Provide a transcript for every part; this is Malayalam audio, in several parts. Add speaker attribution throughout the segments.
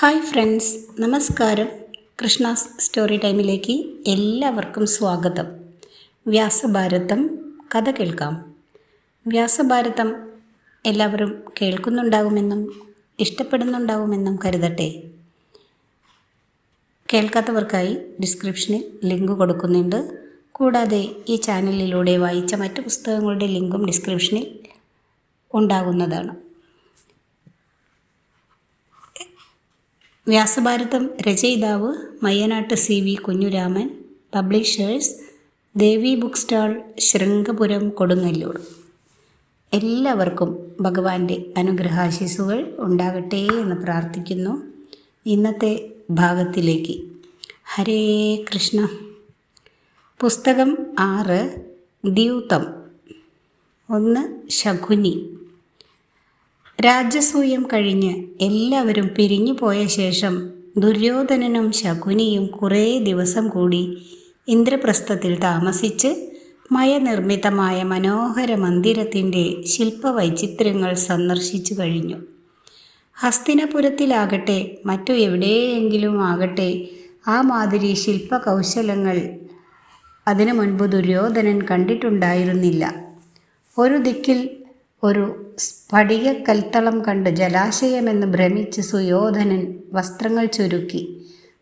Speaker 1: ഹായ് ഫ്രണ്ട്സ് നമസ്കാരം. കൃഷ്ണാസ് സ്റ്റോറി ടൈമിലേക്ക് എല്ലാവർക്കും സ്വാഗതം. വ്യാസഭാരതം കഥ കേൾക്കാം. വ്യാസഭാരതം എല്ലാവരും കേൾക്കുന്നുണ്ടാകുമെന്നും ഇഷ്ടപ്പെടുന്നുണ്ടാകുമെന്നും കരുതട്ടെ. കേൾക്കാത്തവർക്കായി ഡിസ്ക്രിപ്ഷനിൽ ലിങ്ക് കൊടുക്കുന്നുണ്ട്. കൂടാതെ ഈ ചാനലിലൂടെ വായിച്ച മറ്റു പുസ്തകങ്ങളുടെ ലിങ്കും ഡിസ്ക്രിപ്ഷനിൽ ഉണ്ടാകുന്നതാണ്. വ്യാസഭാരതം രചയിതാവ് മയ്യനാട്ട് C V Kunjuraman publishers Devi book stall Sringapuram Kodungallur. എല്ലാവർക്കും ഭഗവാന്റെ അനുഗ്രഹാശിസുകൾ ഉണ്ടാകട്ടെ എന്ന് പ്രാർത്ഥിക്കുന്നു. ഇന്നത്തെ ഭാഗത്തിലേക്ക്. ഹരേ കൃഷ്ണ. പുസ്തകം ആറ് ദ്യൂതം ഒന്ന് ശകുനി. രാജസൂയം കഴിഞ്ഞ് എല്ലാവരും പിരിഞ്ഞു പോയ ശേഷം ദുര്യോധനനും ശകുനിയും കുറേ ദിവസം കൂടി ഇന്ദ്രപ്രസ്ഥത്തിൽ താമസിച്ച് മയനിർമ്മിതമായ മനോഹര മന്ദിരത്തിന്റെ ശില്പവൈചിത്ര്യങ്ങൾ സന്ദർശിച്ചു കഴിഞ്ഞു. ഹസ്തിനപുരത്തിലാകട്ടെ മറ്റു എവിടെയെങ്കിലും ആകട്ടെ ആ മാതിരി ശില്പകൗശലങ്ങൾ അതിനു മുൻപ് ദുര്യോധനൻ കണ്ടിട്ടുണ്ടായിരുന്നില്ല. ഒരു ദിക്കിൽ ഒരു സ്ഫടിക കൽത്തളം കണ്ട് ജലാശയമെന്ന് ഭ്രമിച്ച് സുയോധനൻ വസ്ത്രങ്ങൾ ചുരുക്കി.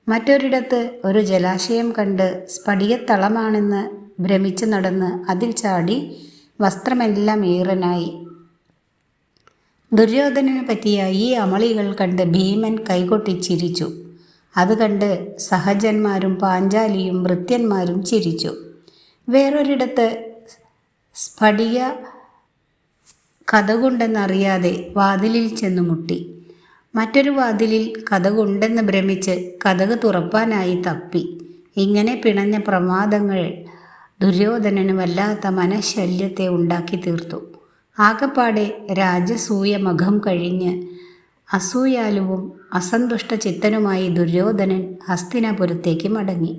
Speaker 1: മറ്റൊരിടത്ത് ഒരു ജലാശയം കണ്ട് സ്ഫടികത്തളമാണെന്ന് ഭ്രമിച്ച് നടന്ന് അതിൽ ചാടി വസ്ത്രമെല്ലാം ഈറനായി. ദുര്യോധനനെ പറ്റിയ ഈ അമളികൾ കണ്ട് ഭീമൻ കൈകൊട്ടി ചിരിച്ചു അത് കണ്ട് സഹജന്മാരും പാഞ്ചാലിയും ഭൃത്യന്മാരും ചിരിച്ചു. വേറൊരിടത്ത് സ്ഫടിക കഥകുണ്ടെന്നറിയാതെ വാതിലിൽ ചെന്നു മുട്ടി. മറ്റൊരു വാതിലിൽ കഥകുണ്ടെന്ന് ഭ്രമിച്ച് കഥക് തുറപ്പാനായി തപ്പി. ഇങ്ങനെ പിണഞ്ഞ പ്രമാദങ്ങൾ ദുര്യോധനന് വല്ലാത്ത മനഃശല്യത്തെ ഉണ്ടാക്കി തീർത്തു. ആകപ്പാടെ രാജസൂയ മഖം കഴിഞ്ഞ് അസൂയാലുവും അസന്തുഷ്ട ചിത്തനുമായി ദുര്യോധനൻ ഹസ്തിനാപുരത്തേക്ക് മടങ്ങി.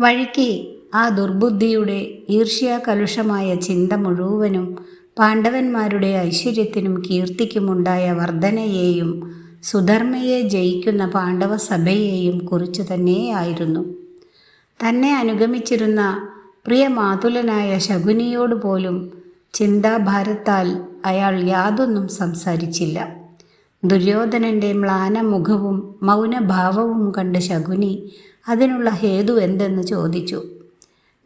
Speaker 1: വഴിക്ക് ആ ദുർബുദ്ധിയുടെ ഈർഷ്യാകലുഷമായ ചിന്ത മുഴുവനും പാണ്ഡവന്മാരുടെ ഐശ്വര്യത്തിനും കീർത്തിക്കുമുണ്ടായ വർധനയെയും സുധർമ്മയെ ജയിക്കുന്ന പാണ്ഡവ സഭയെയും കുറിച്ചു തന്നെയായിരുന്നു. തന്നെ അനുഗമിച്ചിരുന്ന പ്രിയ മാതുലനായ ശകുനിയോട് പോലും ചിന്താഭാരത്താൽ അയാൾ യാതൊന്നും സംസാരിച്ചില്ല. ദുര്യോധനന്റെ മ്ലാനമുഖവും മൗനഭാവവും കണ്ട് ശകുനി അതിനുള്ള ഹേതു എന്തെന്ന് ചോദിച്ചു.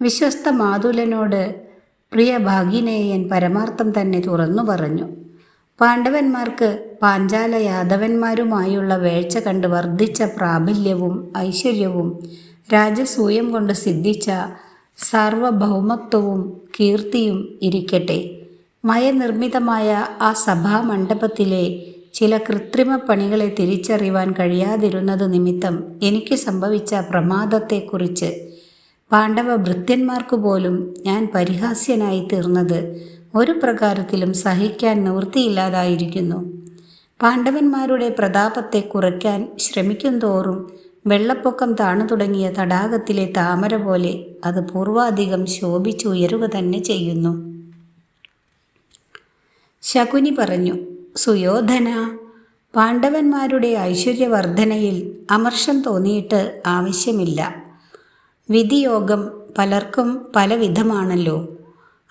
Speaker 1: വിശ്വസ്ത മാതുലനോട് പ്രിയ ഭാഗിനേയൻ പരമാർത്ഥം തന്നെ തുറന്നു പറഞ്ഞു. പാണ്ഡവന്മാർക്ക് പാഞ്ചാല യാദവന്മാരുമായുള്ള വേഴ്ച കണ്ട് വർദ്ധിച്ച പ്രാബല്യവും ഐശ്വര്യവും രാജസൂയം കൊണ്ട് സിദ്ധിച്ച സാർവഭൗമത്വവും കീർത്തിയും ഇരിക്കട്ടെ. മയനിർമ്മിതമായ ആ സഭാമണ്ഡപത്തിലെ ചില കൃത്രിമ പണികളെ തിരിച്ചറിയുവാൻ കഴിയാതിരുന്നത് നിമിത്തം എനിക്ക് സംഭവിച്ച പ്രമാദത്തെക്കുറിച്ച് പാണ്ഡവ ഭൃത്യന്മാർക്കു പോലും ഞാൻ പരിഹാസ്യനായി തീർന്നത് ഒരു പ്രകാരത്തിലും സഹിക്കാൻ നിവൃത്തിയില്ലാതായിരിക്കുന്നു. പാണ്ഡവന്മാരുടെ പ്രതാപത്തെ കുറയ്ക്കാൻ ശ്രമിക്കും തോറും വെള്ളപ്പൊക്കം താണു തുടങ്ങിയ തടാകത്തിലെ താമര പോലെ അത് പൂർവാധികം ശോഭിച്ചുയരുക തന്നെ ചെയ്യുന്നു. ശകുനി പറഞ്ഞു സുയോധന പാണ്ഡവന്മാരുടെ ഐശ്വര്യവർദ്ധനയിൽ അമർഷം തോന്നിയിട്ട് ആവശ്യമില്ല. വിധിയോഗം പലർക്കും പല വിധമാണല്ലോ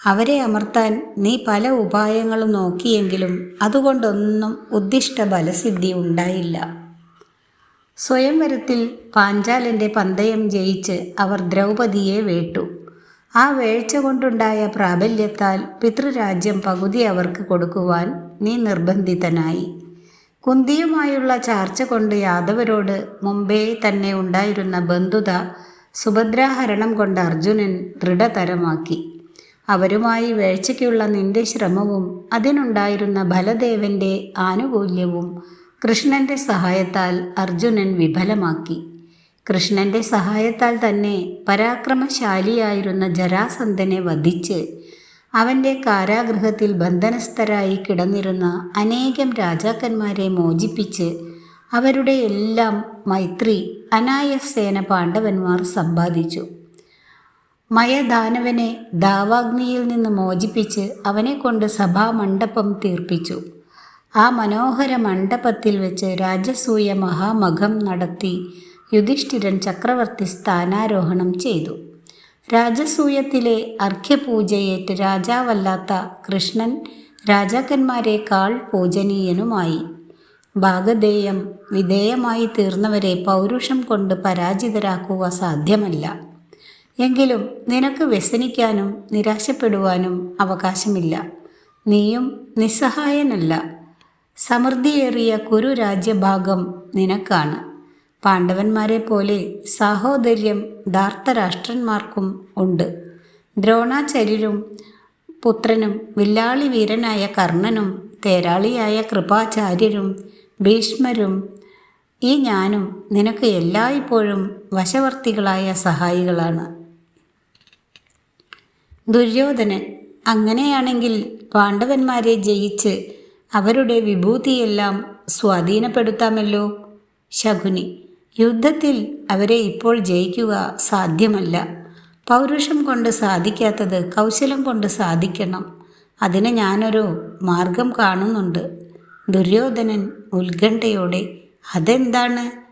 Speaker 1: അവരെ അമർത്താൻ നീ പല ഉപായങ്ങളും നോക്കിയെങ്കിലും അതുകൊണ്ടൊന്നും ഉദ്ദിഷ്ട ബലസിദ്ധി ഉണ്ടായില്ല. സ്വയംവരത്തിൽ പാഞ്ചാലന്റെ പന്തയം ജയിച്ച് അവർ ദ്രൗപതിയെ വേട്ടു. ആ വേഴ്ച കൊണ്ടുണ്ടായ പ്രാബല്യത്താൽ പിതൃരാജ്യം പകുതി അവർക്ക് കൊടുക്കുവാൻ നീ നിർബന്ധിതനായി. കുന്തിയുമായുള്ള ചാർച്ച കൊണ്ട് യാദവരോട് മുമ്പേ തന്നെ ഉണ്ടായിരുന്ന ബന്ധുത സുഭദ്രാഹരണം കൊണ്ട് അർജുനൻ ദൃഢതരമാക്കി. അവരുമായി വേഴ്ചയ്ക്കുള്ള നിന്റെ ശ്രമവും അതിനുണ്ടായിരുന്ന ബലദേവന്റെ ആനുകൂല്യവും കൃഷ്ണന്റെ സഹായത്താൽ അർജുനൻ വിഫലമാക്കി. കൃഷ്ണന്റെ സഹായത്താൽ തന്നെ പരാക്രമശാലിയായിരുന്ന ജരാസന്ധനെ വധിച്ച് അവന്റെ കാരാഗൃഹത്തിൽ ബന്ധനസ്ഥരായി കിടന്നിരുന്ന അനേകം രാജാക്കന്മാരെ മോചിപ്പിച്ച് അവരുടെ എല്ലാം മൈത്രി അനായസേന പാണ്ഡവന്മാർ സമ്പാദിച്ചു. മയദാനവനെ ദാവാഗ്നിയിൽ നിന്ന് മോചിപ്പിച്ച് അവനെ കൊണ്ട് സഭാമണ്ഡപം തീർപ്പിച്ചു. ആ മനോഹര മണ്ഡപത്തിൽ വെച്ച് രാജസൂയ മഹാമഖം നടത്തി യുധിഷ്ഠിരൻ ചക്രവർത്തി സ്ഥാനാരോഹണം ചെയ്തു. രാജസൂയത്തിലെ അർഘ്യപൂജയേറ്റ് രാജാവല്ലാത്ത കൃഷ്ണൻ രാജാക്കന്മാരെക്കാൾ പൂജനീയനുമായി. ഭാഗധേയം വിധേയമായി തീർന്നവരെ പൗരുഷം കൊണ്ട് പരാജിതരാക്കുക സാധ്യമല്ല. എങ്കിലും നിനക്ക് വ്യസനിക്കാനും നിരാശപ്പെടുവാനും അവകാശമില്ല. നീയും നിസ്സഹായനല്ല. സമൃദ്ധിയേറിയ കുരു രാജ്യഭാഗം നിനക്കാണ്. പാണ്ഡവന്മാരെ പോലെ സാഹോദര്യം ധാർത്തരാഷ്ട്രന്മാർക്കും ഉണ്ട്. ദ്രോണാചര്യരും പുത്രനും വില്ലാളി വീരനായ കർണനും തേരാളിയായ കൃപാചാര്യരും ഭീഷ്മരും ഈ ഞാനും നിനക്ക് എല്ലായ്പ്പോഴും വശവർത്തികളായ സഹായികളാണ്. ദുര്യോധനൻ അങ്ങനെയാണെങ്കിൽ പാണ്ഡവന്മാരെ ജയിച്ച് അവരുടെ വിഭൂതിയെല്ലാം സ്വാധീനപ്പെടുത്താമല്ലോ. ശകുനി യുദ്ധത്തിൽ അവരെ ഇപ്പോൾ ജയിക്കുക സാധ്യമല്ല. പൗരുഷം കൊണ്ട് സാധിക്കാത്തത് കൗശലം കൊണ്ട് സാധിക്കണം. അതിന് ഞാനൊരു മാർഗം കാണുന്നുണ്ട്. ദുര്യോധനൻ ഉത്കണ്ഠയോടെ അതെന്താണ്?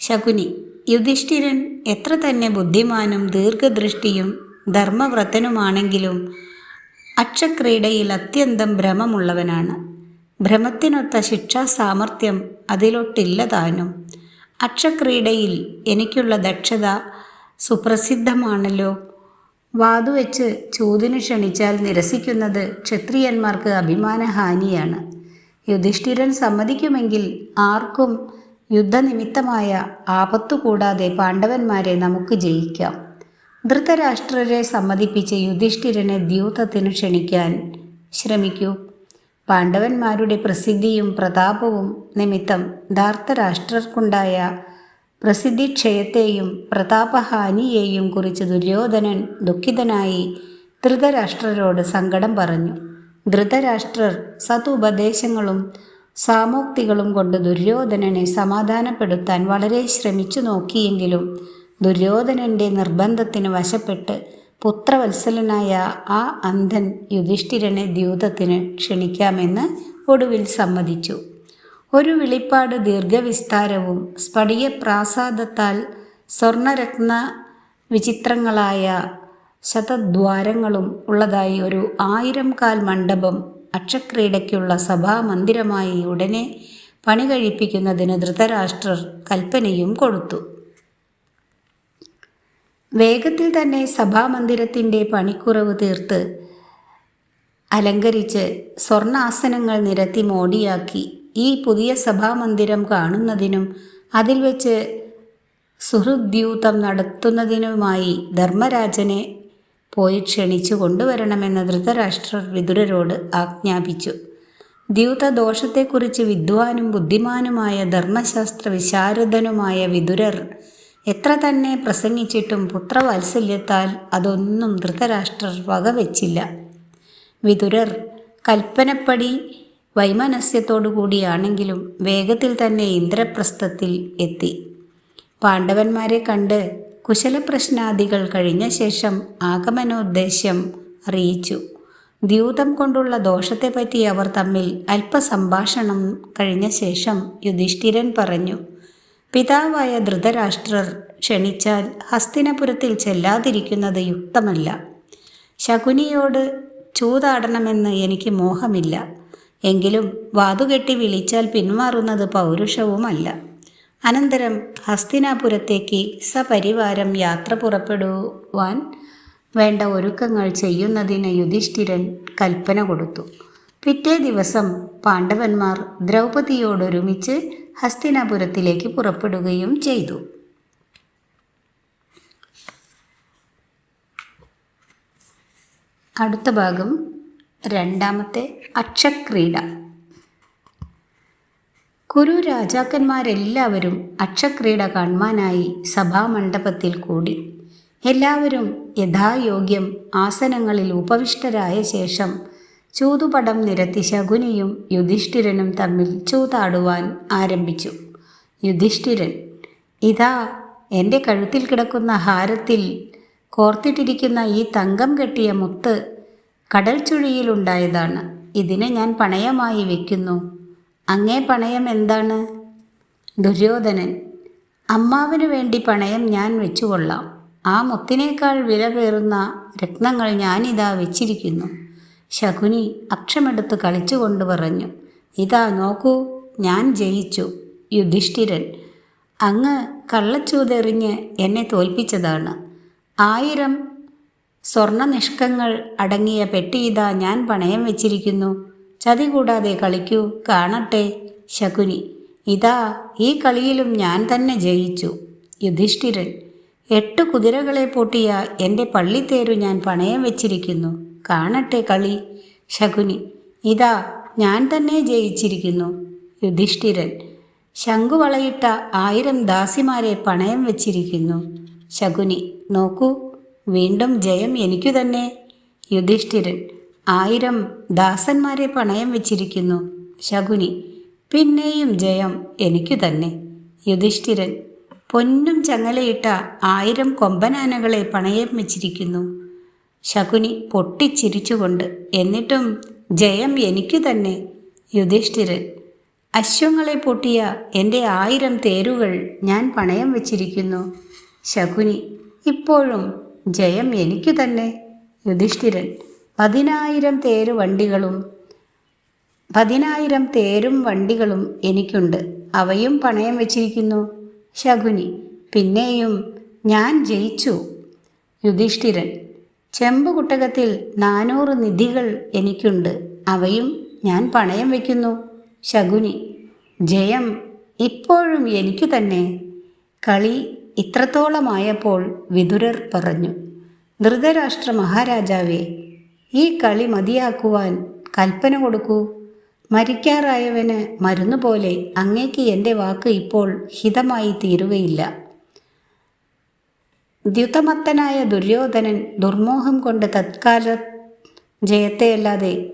Speaker 1: ശകുനി യുധിഷ്ഠിരൻ എത്ര തന്നെ ബുദ്ധിമാനും ദീർഘദൃഷ്ടിയും ധർമ്മവ്രതനുമാണെങ്കിലും അക്ഷക്രീഡയിൽ അത്യന്തം ഭ്രമമുള്ളവനാണ്. ഭ്രമത്തിനൊത്ത ശിക്ഷാ സാമർഥ്യം അതിലൊട്ടില്ല താനും അക്ഷക്രീഡയിൽ എനിക്കുള്ള ദക്ഷത സുപ്രസിദ്ധമാണല്ലോ. വാതുവെച്ച് ചൂതിന് ക്ഷണിച്ചാൽ നിരസിക്കുന്നത് ക്ഷത്രിയന്മാർക്ക് അഭിമാനഹാനിയാണ്. യുധിഷ്ഠിരൻ സമ്മതിക്കുമെങ്കിൽ ആർക്കും യുദ്ധനിമിത്തമായ ആപത്തു കൂടാതെ പാണ്ഡവന്മാരെ നമുക്ക് ജയിക്കാം. ധൃതരാഷ്ട്രരെ സമ്മതിപ്പിച്ച് യുധിഷ്ഠിരനെ ദ്യൂതത്തിന് ക്ഷണിക്കാൻ ശ്രമിക്കൂ. പാണ്ഡവന്മാരുടെ പ്രസിദ്ധിയും പ്രതാപവും നിമിത്തം ധാർത്തരാഷ്ട്രർക്കുണ്ടായ പ്രസിദ്ധിക്ഷയത്തെയും പ്രതാപഹാനിയെയും കുറിച്ച് ദുര്യോധനൻ ദുഃഖിതനായി ധൃതരാഷ്ട്രരോട് സങ്കടം പറഞ്ഞു. ധൃതരാഷ്ട്രർ സതുപദേശങ്ങളും സാമോക്തികളും കൊണ്ട് ദുര്യോധനനെ സമാധാനപ്പെടുത്താൻ വളരെ ശ്രമിച്ചു നോക്കിയെങ്കിലും ദുര്യോധനന്റെ നിർബന്ധത്തിന് വശപ്പെട്ട് പുത്രവത്സലനായ ആ അന്ധൻ യുധിഷ്ഠിരനെ ദ്യൂതത്തിന് ക്ഷണിക്കാമെന്ന് ഒടുവിൽ സമ്മതിച്ചു. ഒരു വിളിപ്പാട് ദീർഘവിസ്താരവും സ്ഫടിക പ്രാസാദത്താൽ സ്വർണരത്ന വിചിത്രങ്ങളായ ശതദ്വാരങ്ങളും ഉള്ളതായി ഒരു ആയിരം കാൽ മണ്ഡപം അക്ഷക്രീഡയ്ക്കുള്ള സഭാമന്ദിരമായി ഉടനെ പണി കഴിപ്പിക്കുന്നതിന് ധൃതരാഷ്ട്രർ കൽപ്പനയും കൊടുത്തു. വേഗത്തിൽ തന്നെ സഭാമന്ദിരത്തിന്റെ പണിക്കുറവ് തീർത്ത് അലങ്കരിച്ച് സ്വർണാസനങ്ങൾ നിരത്തി മോടിയാക്കി ഈ പുതിയ സഭാമന്ദിരം കാണുന്നതിനും അതിൽ വെച്ച് സുഹൃദ്യൂതം നടത്തുന്നതിനുമായി ധർമ്മരാജനെ പോയി ക്ഷണിച്ചു കൊണ്ടുവരണമെന്ന് ധൃതരാഷ്ട്രർ വിതുരരോട് ആജ്ഞാപിച്ചു. ദ്യൂതദോഷത്തെക്കുറിച്ച് വിദ്വാനും ബുദ്ധിമാനുമായ ധർമ്മശാസ്ത്ര വിശാരദനുമായ വിതുരർ എത്ര തന്നെ പ്രസംഗിച്ചിട്ടും പുത്രവാത്സല്യത്താൽ അതൊന്നും ധൃതരാഷ്ട്രർ വകവെച്ചില്ല. വിതുരർ കൽപ്പനപ്പടി വൈമനസ്യത്തോടു കൂടിയാണെങ്കിലും വേഗത്തിൽ തന്നെ ഇന്ദ്രപ്രസ്ഥത്തിൽ എത്തി. പാണ്ഡവന്മാരെ കണ്ട് കുശലപ്രശ്നാദികൾ കഴിഞ്ഞ ശേഷം ആഗമനോദ്ദേശ്യം അറിയിച്ചു. ദ്യൂതം കൊണ്ടുള്ള ദോഷത്തെപ്പറ്റി അവർ തമ്മിൽ അല്പസംഭാഷണം കഴിഞ്ഞ ശേഷം യുധിഷ്ഠിരൻ പറഞ്ഞു പിതാവായ ധൃതരാഷ്ട്രർ ക്ഷണിച്ചാൽ ഹസ്തിനപുരത്തിൽ ചെല്ലാതിരിക്കുന്നത് യുക്തമല്ല. ശകുനിയോട് ചൂതാടണമെന്ന് എനിക്ക് മോഹമില്ല. എങ്കിലും വാതുകെട്ടി വിളിച്ചാൽ പിന്മാറുന്നത് പൗരുഷവുമല്ല. അനന്തരം ഹസ്തിനാപുരത്തേക്ക് സപരിവാരം യാത്ര പുറപ്പെടുവാൻ വേണ്ട ഒരുക്കങ്ങൾ ചെയ്യുന്നതിന് യുധിഷ്ഠിരൻ കൽപ്പന കൊടുത്തു. പിറ്റേ ദിവസം പാണ്ഡവന്മാർ ദ്രൗപതിയോടൊരുമിച്ച് ഹസ്തിനാപുരത്തിലേക്ക് പുറപ്പെടുകയും ചെയ്തു. അടുത്ത ഭാഗം രണ്ടാമത്തെ അക്ഷക്രീഡ. കുരു രാജാക്കന്മാരെല്ലാവരും അക്ഷക്രീഡ കാണുവാനായി സഭാമണ്ഡപത്തിൽ കൂടി. എല്ലാവരും യഥായോഗ്യം ആസനങ്ങളിൽ ഉപവിഷ്ടരായ ശേഷം ചൂതുപടം നിരത്തി ശകുനിയും യുധിഷ്ഠിരനും തമ്മിൽ ചൂതാടുവാൻ ആരംഭിച്ചു. യുധിഷ്ഠിരൻ ഇതാ എന്റെ കഴുത്തിൽ കിടക്കുന്ന ഹാരത്തിൽ കോർത്തിട്ടിരിക്കുന്ന ഈ തങ്കം കെട്ടിയ മുത്ത് കടൽ ചുഴിയിലുണ്ടായതാണ് ഇതിനെ ഞാൻ പണയമായി വയ്ക്കുന്നു അങ്ങേ പണയം എന്താണ്? ദുര്യോധനൻ അമ്മാവിന് വേണ്ടി പണയം ഞാൻ വെച്ചുകൊള്ളാം. ആ മുത്തിനേക്കാൾ വില പേറുന്ന രത്നങ്ങൾ ഞാനിതാ വെച്ചിരിക്കുന്നു. ശകുനി അക്ഷമെടുത്ത് കളിച്ചുകൊണ്ട് പറഞ്ഞു ഇതാ നോക്കൂ ഞാൻ ജയിച്ചു യുധിഷ്ഠിരൻ. അങ്ങ് കള്ളച്ചൂതെറിഞ്ഞ് എന്നെ തോൽപ്പിച്ചതാണ്. ആയിരം സ്വർണനിഷ്കങ്ങൾ അടങ്ങിയ പെട്ടി ഇതാ ഞാൻ പണയം വെച്ചിരിക്കുന്നു. ചതി കൂടാതെ കളിക്കൂ. കാണട്ടെ ശകുനി. ഇതാ ഈ കളിയിലും ഞാൻ തന്നെ ജയിച്ചു. യുധിഷ്ഠിരൻ. എട്ട് കുതിരകളെ പൂട്ടിയ എന്റെ പള്ളിത്തേരു ഞാൻ പണയം വെച്ചിരിക്കുന്നു. കാണട്ടെ കളി ശകുനി. ഇതാ ഞാൻ തന്നെ ജയിച്ചിരിക്കുന്നു. യുധിഷ്ഠിരൻ. ശംഖുവളയിട്ട ആയിരം ദാസിമാരെ പണയം വെച്ചിരിക്കുന്നു. ശകുനി. നോക്കൂ വീണ്ടും ജയം എനിക്കു തന്നെ യുധിഷ്ഠിരൻ. ആയിരം ദാസന്മാരെ പണയം വെച്ചിരിക്കുന്നു ശകുനി. പിന്നെയും ജയം എനിക്കു തന്നെ. യുധിഷ്ഠിരൻ പൊന്നും ചങ്ങലയിട്ട ആയിരം കൊമ്പനാനകളെ പണയം വെച്ചിരിക്കുന്നു. ശകുനി പൊട്ടിച്ചിരിച്ചുകൊണ്ട് എന്നിട്ടും ജയം എനിക്കു തന്നെ. യുധിഷ്ഠിരൻ അശ്വങ്ങളെ പൊട്ടിയ എന്റെ ആയിരം തേരുകൾ ഞാൻ പണയം വെച്ചിരിക്കുന്നു. ശകുനി ഇപ്പോഴും ജയം എനിക്കു തന്നെ. യുധിഷ്ഠിരൻ പതിനായിരം തേര് വണ്ടികളും പതിനായിരം തേരും വണ്ടികളും എനിക്കുണ്ട്. അവയും പണയം വച്ചിരിക്കുന്നു. ശകുനി പിന്നെയും ഞാൻ ജയിച്ചു. യുധിഷ്ഠിരൻ ചെമ്പുകുട്ടകത്തിൽ നാനൂറ് നിധികൾ എനിക്കുണ്ട്. അവയും ഞാൻ പണയം വയ്ക്കുന്നു ശകുനി ജയം ഇപ്പോഴും എനിക്ക് തന്നെ. കളി ഇത്രത്തോളമായപ്പോൾ വിതുരർ പറഞ്ഞു ധൃതരാഷ്ട്ര മഹാരാജാവേ ഈ കളി മതിയാക്കുവാൻ കൽപ്പന കൊടുക്കൂ. മരിക്കാറായവന് മരുന്നുപോലെ അങ്ങേക്ക് എന്റെ വാക്ക് ഇപ്പോൾ ഹിതമായി തീരുകയില്ല. ദ്യുതമത്തനായ ദുര്യോധനൻ ദുർമോഹം കൊണ്ട് തത്കാല ജയത്തെയല്ലാതെ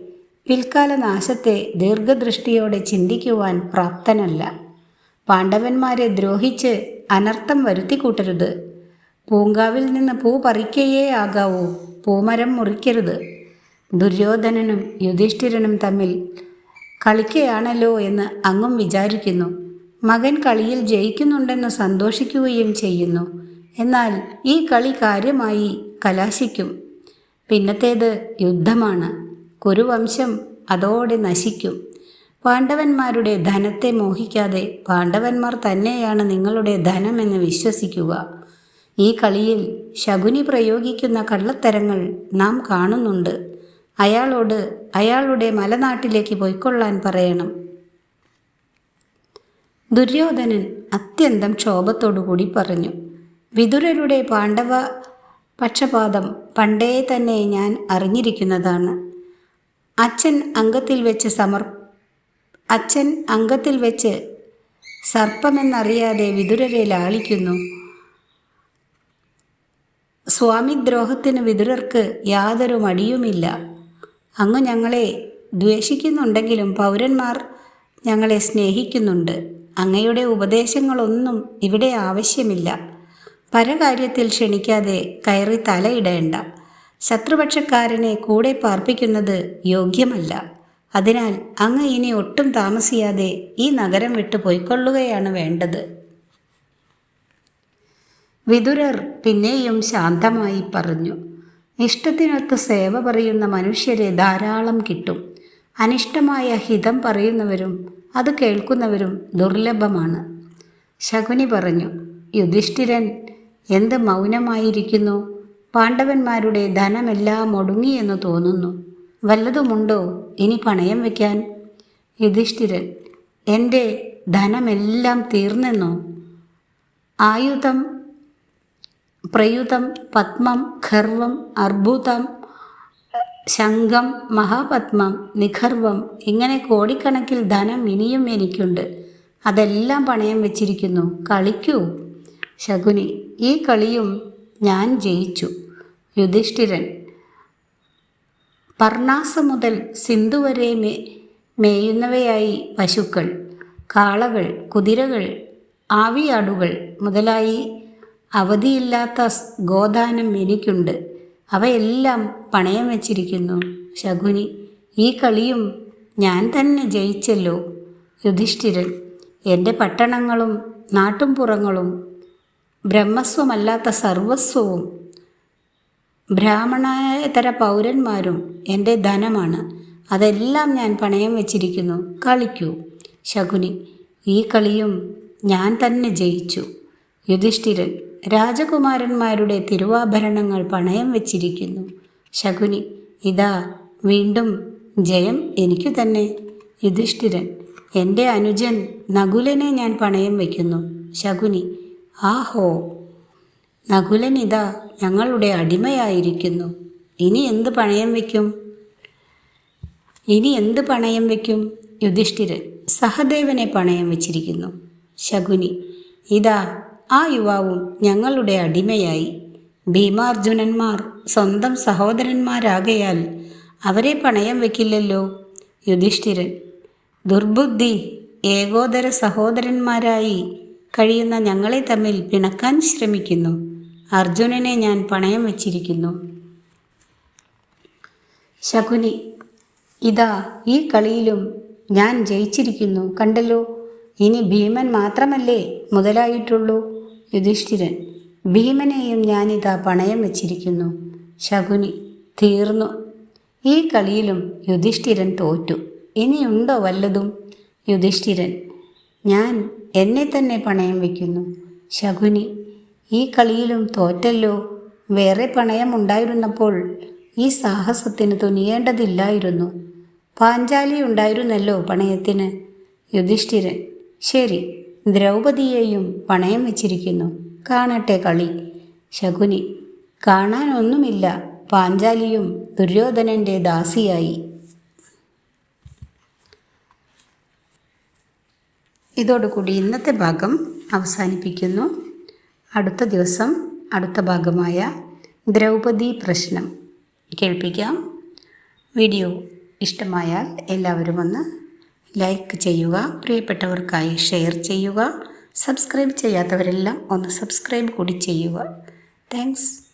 Speaker 1: പിൽക്കാല നാശത്തെ ദീർഘദൃഷ്ടിയോടെ ചിന്തിക്കുവാൻ പ്രാപ്തനല്ല. പാണ്ഡവന്മാരെ ദ്രോഹിച്ച് അനർത്ഥം വരുത്തിക്കൂട്ടരുത്. പൂങ്കാവിൽ നിന്ന് പൂ പറിക്കയേ ആകാവൂ പൂമരം മുറിക്കരുത്. ദുര്യോധനനും യുധിഷ്ഠിരനും തമ്മിൽ കളിക്കുകയാണല്ലോ എന്ന് അങ്ങും വിചാരിക്കുന്നു. മകൻ കളിയിൽ ജയിക്കുന്നുണ്ടെന്ന് സന്തോഷിക്കുകയും ചെയ്യുന്നു. എന്നാൽ ഈ കളി കാര്യമായി കലാശിക്കും. പിന്നത്തേത് യുദ്ധമാണ്. കുരുവംശം അതോടെ നശിക്കും. പാണ്ഡവന്മാരുടെ ധനത്തെ മോഹിക്കാതെ പാണ്ഡവന്മാർ തന്നെയാണ് നിങ്ങളുടെ ധനമെന്ന് വിശ്വസിക്കുക. ഈ കളിയിൽ ശകുനി പ്രയോഗിക്കുന്ന കള്ളത്തരങ്ങൾ നാം കാണുന്നുണ്ട്. അയാളോട് അയാളുടെ മലനാട്ടിലേക്ക് പോയിക്കൊള്ളാൻ പറയണം. ദുര്യോധനൻ അത്യന്തം ക്ഷോഭത്തോടുകൂടി പറഞ്ഞു. വിതുരരുടെ പാണ്ഡവ പക്ഷപാതം പണ്ടേ തന്നെ ഞാൻ അറിഞ്ഞിരിക്കുന്നതാണ്. അച്ഛൻ അംഗത്തിൽ വെച്ച് സമർ അച്ഛൻ അംഗത്തിൽ വെച്ച് സർപ്പമെന്നറിയാതെ വിതുരരെ ലാളിക്കുന്നു. സ്വാമിദ്രോഹത്തിന് വിതുരർക്ക് യാതൊരു മടിയുമില്ല. അങ്ങ് ഞങ്ങളെ ദ്വേഷിക്കുന്നുണ്ടെങ്കിലും പൗരന്മാർ ഞങ്ങളെ സ്നേഹിക്കുന്നുണ്ട്. അങ്ങയുടെ ഉപദേശങ്ങളൊന്നും ഇവിടെ ആവശ്യമില്ല. പരകാര്യത്തിൽ ക്ഷണിക്കാതെ കയറി തലയിടേണ്ട. ശത്രുപക്ഷക്കാരനെ കൂടെ പാർപ്പിക്കുന്നത് യോഗ്യമല്ല. അതിനാൽ അങ്ങ് ഇനി ഒട്ടും താമസിയാതെ ഈ നഗരം വിട്ടു പോയിക്കൊള്ളുകയാണ് വേണ്ടത്. വിതുരർ പിന്നെയും ശാന്തമായി പറഞ്ഞു. ഇഷ്ടത്തിനൊത്ത് സേവ പറയുന്ന മനുഷ്യരെ ധാരാളം കിട്ടും. അനിഷ്ടമായ ഹിതം പറയുന്നവരും അത് കേൾക്കുന്നവരും ദുർലഭമാണ്. ശകുനി പറഞ്ഞു യുധിഷ്ഠിരൻ എന്ത് മൗനമായിരിക്കുന്നു? പാണ്ഡവന്മാരുടെ ധനമെല്ലാം ഒടുങ്ങിയെന്ന് തോന്നുന്നു. വല്ലതുമുണ്ടോ? ഇനി പണയം വയ്ക്കാൻ യുധിഷ്ഠിരൻ എന്റെ ധനമെല്ലാം തീർന്നെന്നോ? ആയുധം പ്രയുതം പത്മം ഖർവം അർബുദം ശംഖം മഹാപത്മം നിഖർവം ഇങ്ങനെ കോടിക്കണക്കിൽ ധനം ഇനിയും എനിക്കുണ്ട്. അതെല്ലാം പണയം വെച്ചിരിക്കുന്നു. കളിക്കൂ. ശകുനി ഈ കളിയും ഞാൻ ജയിച്ചു. യുധിഷ്ഠിരൻ പർണാസ മുതൽ സിന്ധു വരെ മേ മേയുന്നവയായി പശുക്കൾ കാളകൾ കുതിരകൾ ആവിയാടുകൾ മുതലായി അവധിയില്ലാത്ത ഗോദാനം എനിക്കുണ്ട്. അവയെല്ലാം പണയം വച്ചിരിക്കുന്നു. ശകുനി ഈ കളിയും ഞാൻ തന്നെ ജയിച്ചല്ലോ. യുധിഷ്ഠിരൻ എന്റെ പട്ടണങ്ങളും നാട്ടുംപുറങ്ങളും ബ്രഹ്മസ്വമല്ലാത്ത സർവസ്വവും ബ്രാഹ്മണേതര പൗരന്മാരും എന്റെ ധനമാണ്. അതെല്ലാം ഞാൻ പണയം വെച്ചിരിക്കുന്നു. കളിക്കൂ. ശകുനി ഈ കളിയും ഞാൻ തന്നെ ജയിച്ചു. യുധിഷ്ഠിരൻ രാജകുമാരന്മാരുടെ തിരുവാഭരണങ്ങൾ പണയം വെച്ചിരിക്കുന്നു. ശകുനി ഇതാ വീണ്ടും ജയം എനിക്കു തന്നെ. യുധിഷ്ഠിരൻ എന്റെ അനുജൻ നകുലനെ ഞാൻ പണയം വയ്ക്കുന്നു ശകുനി ആഹോ നകുലൻ ഇതാ ഞങ്ങളുടെ അടിമയായിരിക്കുന്നു. ഇനി എന്ത് പണയം വയ്ക്കും ഇനി എന്ത് പണയം വയ്ക്കും യുധിഷ്ഠിരൻ സഹദേവനെ പണയം വച്ചിരിക്കുന്നു. ശകുനി ഇതാ ആ യുവാവും ഞങ്ങളുടെ അടിമയായി. ഭീമാർജുനന്മാർ സ്വന്തം സഹോദരന്മാരാകയാൽ അവരെ പണയം വെക്കില്ലല്ലോ. യുധിഷ്ഠിരൻ ദുർബുദ്ധി ഏകോദര സഹോദരന്മാരായി കഴിയുന്ന ഞങ്ങളെ തമ്മിൽ പിണക്കാൻ ശ്രമിക്കുന്നു. അർജുനനെ ഞാൻ പണയം വച്ചിരിക്കുന്നു. ശകുനി ഇതാ ഈ കളിയിലും ഞാൻ ജയിച്ചിരിക്കുന്നു. കണ്ടല്ലോ ഇനി ഭീമൻ മാത്രമല്ലേ മുതലായിട്ടുള്ളൂ. യുധിഷ്ഠിരൻ ഭീമനെയും ഞാനിതാ പണയം വച്ചിരിക്കുന്നു. ശകുനി തീർന്നു. ഈ കളിയിലും യുധിഷ്ഠിരൻ തോറ്റു. ഇനിയുണ്ടോ വല്ലതും? യുധിഷ്ഠിരൻ ഞാൻ എന്നെ തന്നെ പണയം വയ്ക്കുന്നു ശകുനി ഈ കളിയിലും തോറ്റല്ലോ? വേറെ പണയം ഉണ്ടായിരുന്നപ്പോൾ ഈ സാഹസത്തിന് തുനിയേണ്ടതില്ലായിരുന്നു. പാഞ്ചാലി ഉണ്ടായിരുന്നല്ലോ പണയത്തിന്. യുധിഷ്ഠിരൻ ശരി. ദ്രൗപദിയെയും പണയം വെച്ചിരിക്കുന്നു. കാണട്ടെ കളി. ശകുനി കാണാനൊന്നുമില്ല. പാഞ്ചാലിയും ദുര്യോധനന്റെ ദാസിയായി. ഇതോടുകൂടി ഇന്നത്തെ ഭാഗം അവസാനിപ്പിക്കുന്നു. അടുത്ത ദിവസം അടുത്ത ഭാഗമായ ദ്രൗപദി പ്രശ്നം കേൾപ്പിക്കാം. വീഡിയോ ഇഷ്ടമായാൽ എല്ലാവരും ഒന്ന് ലൈക്ക് ചെയ്യുക പ്രിയപ്പെട്ടവർക്കായി ഷെയർ ചെയ്യുക സബ്സ്ക്രൈബ് ചെയ്യാത്തവരെല്ലാം ഒന്ന് സബ്സ്ക്രൈബ് കൂടി ചെയ്യുക. താങ്ക്സ്.